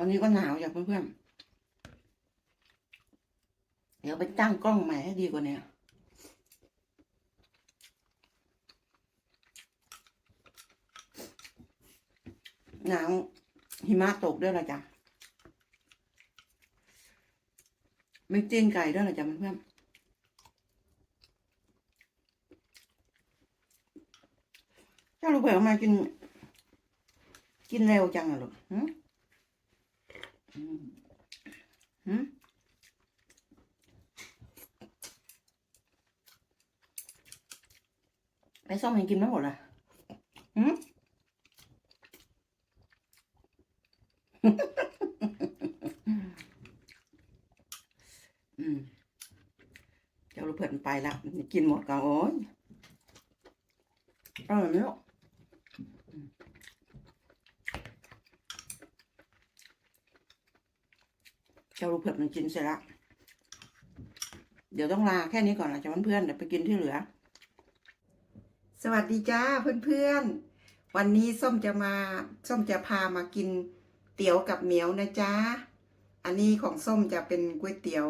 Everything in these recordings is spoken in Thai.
วันนี้ก็หนาวจ้ะเพื่อนๆ เดี๋ยวไปตั้งกล้องใหม่ให้ดีกว่านี้หนาวหิมะตกด้วยเหรอจ๊ะไม่เจียงไก่ด้วยเหรอจ๊ะเพื่อนๆเจ้าลูกเผือกมากิน กินเร็วจังอะลูก หืมอืมหืมไอ้ส้มยังกินไม่หมดเลยหืมอืมเจ้าลูกเผือกมันไปล้วกินหมดก่อนโอ้ยอร่อยไหมลูก จ้าลูเผือกมันกินเสร็จละเดี๋ยวต้องลาแค่นี้ก่อนนะจ๊ะเพื่อนๆเดี๋ยวไปกินที่เหลือ สวัสดีจ้าเพื่อนๆ วันนี้ส้มจะมาส้มจะพามากินเตี๋ยวกับเหมียวนะจ๊ะอันนี้ของส้มจะเป็นก๋วยเตี๋ยว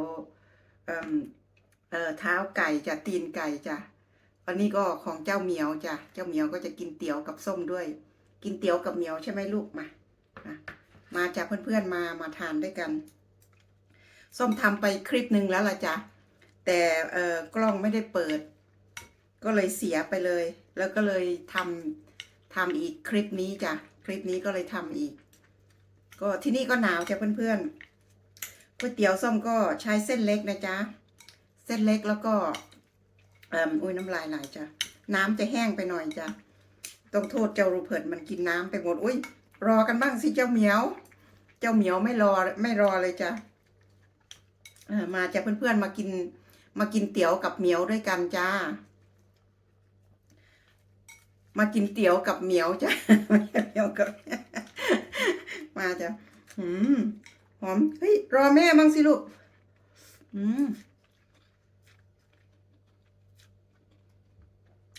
เอ่อเอ่อเท้าไก่จะตีนไก่จ้ะอันนี้ก็ของเจ้าเหมียวจ้ะเจ้าเหมียวก็จะกินเตี๋ยวกับส้มด้วย กินเตี๋ยวกับเหมียวใช่ไหมลูกมามาจากเพื่อนๆมามาทานด้วยกัน ส้มทำไปคลิปหนึ่งแล้วล่ะจ๊ะแต่เออกล้องไม่ได้เปิด ก็เลยเสียไปเลย แล้วก็เลยทำทำอีกคลิปนี้จ้ะคลิปนี้ก็เลยทำอีก ก็ที่นี่ก็หนาวจ้ะเพื่อนๆก๋วยเตี๋ยวส้มก็ใช้เส้นเล็กนะจ๊ะเส้นเล็กแล้วก็เอ่ออุ้ยน้ำลายไหลจ้ะน้ำจะแห้งไปหน่อยจ้ะต้องโทษเจ้ารูเพิร์ตมันกินน้ำไปหมดอุ้ยรอกันบ้างสิเจ้าเหมียว เจ้าเหมียวไม่รอไม่รอเลยจ้ะ มาจากเพื่อนๆมากินมากินเตี๋ยวกับเหมียวด้วยกันจ้า มากินเตี๋ยวกับเหมียวจ้าไม่ใช่เหมียวกับมาจ้ะอืมหอมเฮ้ยรอแม่บ้างสิลูกอืม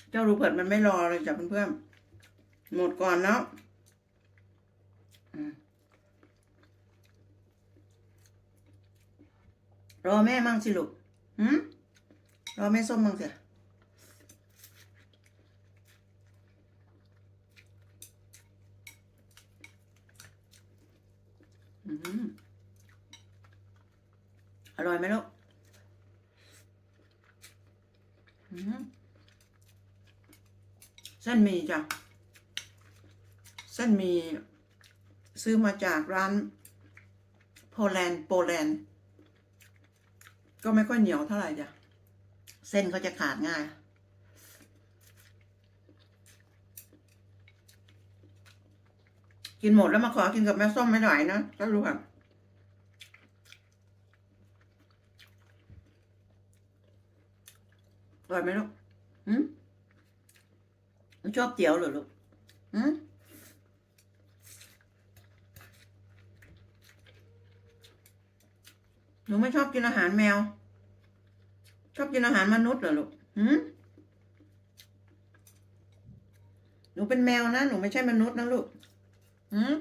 เจ้ารูเปิดมันไม่รอเลยจ้ะเพื่อนๆหมดก่อนแล้วอื รอแม่มั่งสิลูกหืมรอแม่ส้มมั่งสิอืมอร่อยไหมลูกเส้นมีจ้ะ เส้นมีซื้อมาจากร้านโปแลนด์โปแลนด์ ก็ไม่ค่อยเหนียวเท่าไหร่จ้ะ เส้นเขาจะขาดง่าย กินหมดแล้วมาขอกินกับแม่ส้มไม่ไหวนะก็รู้ค่ะอร่อยไหมลูกหืมชอบเตี๋ยวเหรอลูกหืม หนูไม่ชอบกินอาหารแมว ชอบกินอาหารมนุษย์เหรอลูกหืมหนูเป็นแมวนะ หนูไม่ใช่มนุษย์นะลูกหืม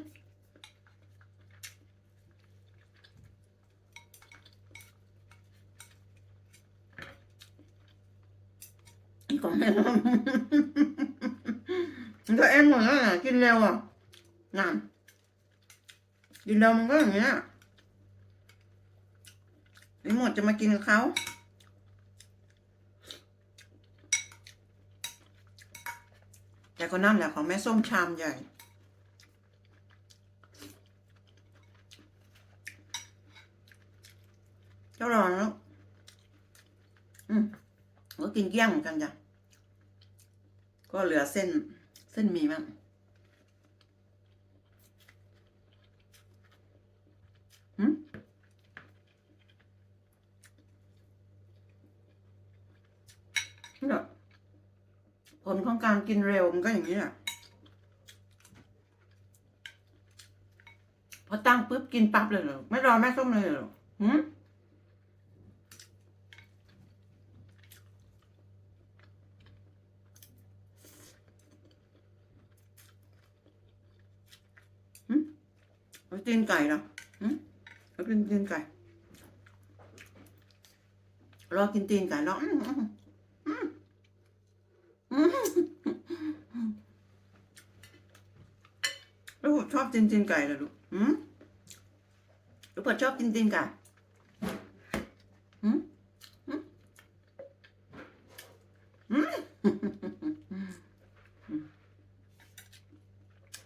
นี่ของแม่มันก็เอ็นหมดแล้วนะกินเร็วอะนั่นกินเร็วมันก็อย่างเงี้ย ไอ้หมดจะมากินกับเขาแต่ก็นั่นแหละของแม่ส้มชามใหญ่เจ้ารอนแล้วอืมก็กินเกี้ยงเหมือนกันจ้ะ ก็เหลือเส้นเส้นมีมั้งหืมเนี่ย ผลของการกินเร็วมันก็อย่างนี้แหละพอตั้งปุ๊บกินปั๊บเลยเหรอไม่รอแม่ส้มเลยเหรอหืมเอาตีนไก่เหรออืมเอากินตีนไก่รอกินตีนไก่รออืมอืมอืมอืมอืมลูก ชอบกินตีนไก่เหรอลูกอืมลูกเปิดชอบกินตีนไก่อืมอืมอืม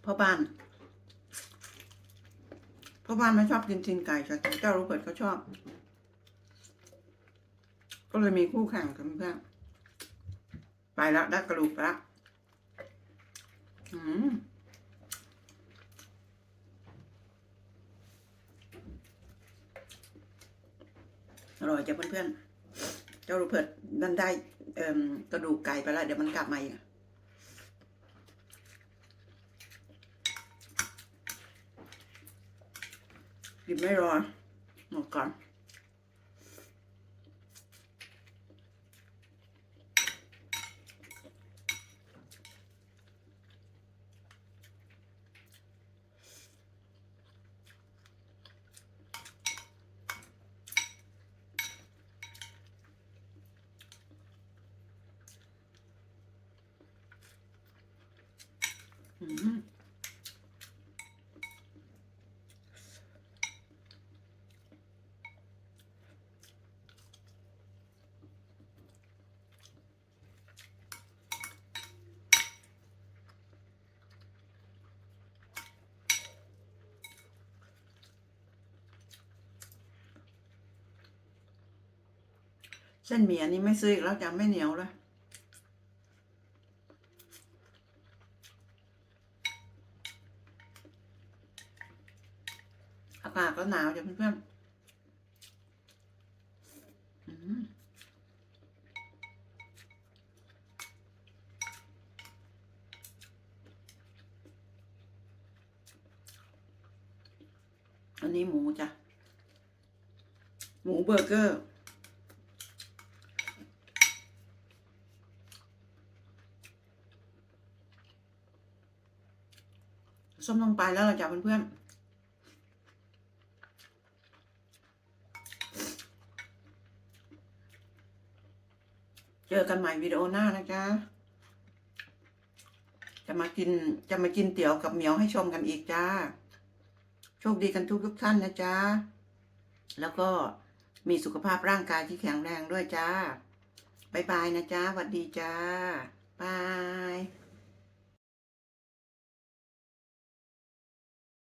พ่อบ้านพราะบ้านไม่ชอบกินตีนไก่แต่เจ้าโรเบิร์ตเขาชอบ ก็เลยมีคู่แข่งกันเพื่อนไปแล้วได้กระดูกแล้วอืม อร่อยจ้ะเพื่อนๆเจ้าโรเบิร์ตนั่นได้เอ่มกระดูกไก่ไปแล้วเดี๋ยวมันกลับมาอีกกินไม่รอหมดก่อน เส้นหมี่อันนี้ไม่ซื้ออีกแล้วจะไม่เหนียวเลย อากาศก็หนาวจ้ะเพื่อนอืมอันนี้หมูจ้ะ หมูเบอร์เกอร์ส้มลงไปแล้วเราจะเพื่อนๆ เจอกันใหม่วิดีโอหน้านะจ๊ะ จะมากินจะมากินเตี๋ยวกับเหมียวให้ชมกันอีกจ้า โชคดีกันทุกทุกท่านนะจ๊ะ แล้วก็มีสุขภาพร่างกายที่แข็งแรงด้วยจ้าบายบายนะจ๊ะสวัสดีจ้าบาย